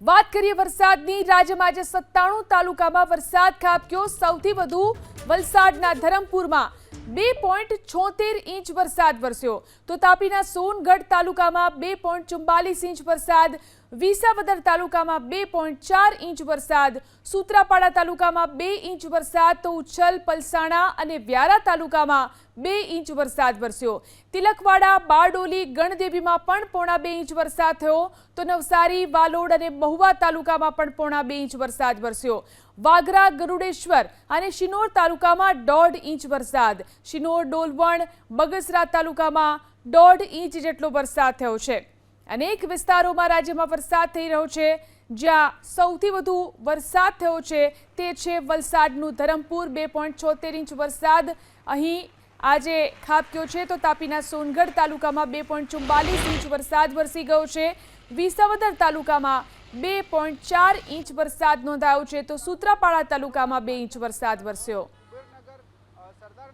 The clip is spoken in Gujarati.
વાત કરીએ વરસાદની. રાજ્યમાં આજે સત્તાણું તાલુકામાં વરસાદ ખાબક્યો. સૌથી વધુ વલસાડના ધરમપુરમાં બે પોઈન્ટ છોતેર ઇંચ વરસાદ વરસ્યો. તો તાપીના સોનગઢ તાલુકામાં બે પોઈન્ટ ચુમ્બાલીસ ઇંચ વરસાદ, વિસાવદર તાલુકામાં બે પોઈન્ટ ચાર ઇંચ વરસાદ, સુત્રાપાડા તાલુકામાં બે ઇંચ વરસાદ, તો ઉચ્છલ, પલસાણા અને વ્યારા તાલુકામાં બે ઇંચ વરસાદ વરસ્યો. તિલકવાડા, બારડોલી, ગણદેવીમાં પણ પોણા બે ઇંચ વરસાદ થયો. તો નવસારી, વાલોડ અને મહુવા તાલુકામાં પણ પોણા બે ઇંચ વરસાદ વરસ્યો. વાગરા, ગરુડેશ્વર અને શિનોર તાલુકામાં દોઢ ઇંચ વરસાદ. શિનોર ડોલવણ બગસરા તાલુકામાં દોઢ ઇંચ જેટલો વરસાદ થયો છે. અનેક વિસ્તારોમાં રાજ્યમાં વરસાદ થઈ રહ્યો છે. જ્યાં સૌથી વધુ વરસાદ થયો છે તે છે વલસાડનું ધરમપુર, બે ઇંચ વરસાદ. અહીં આજે ખાબક્યો છે તો તાપીના સોનગઢ તાલુકામાં બે ઇંચ વરસાદ વરસી ગયો છે. વિસાવદર તાલુકામાં બે ઇંચ વરસાદ નોંધાયો છે તો સૂત્રાપાડા તાલુકામાં બે ઇંચ વરસાદ વરસ્યો.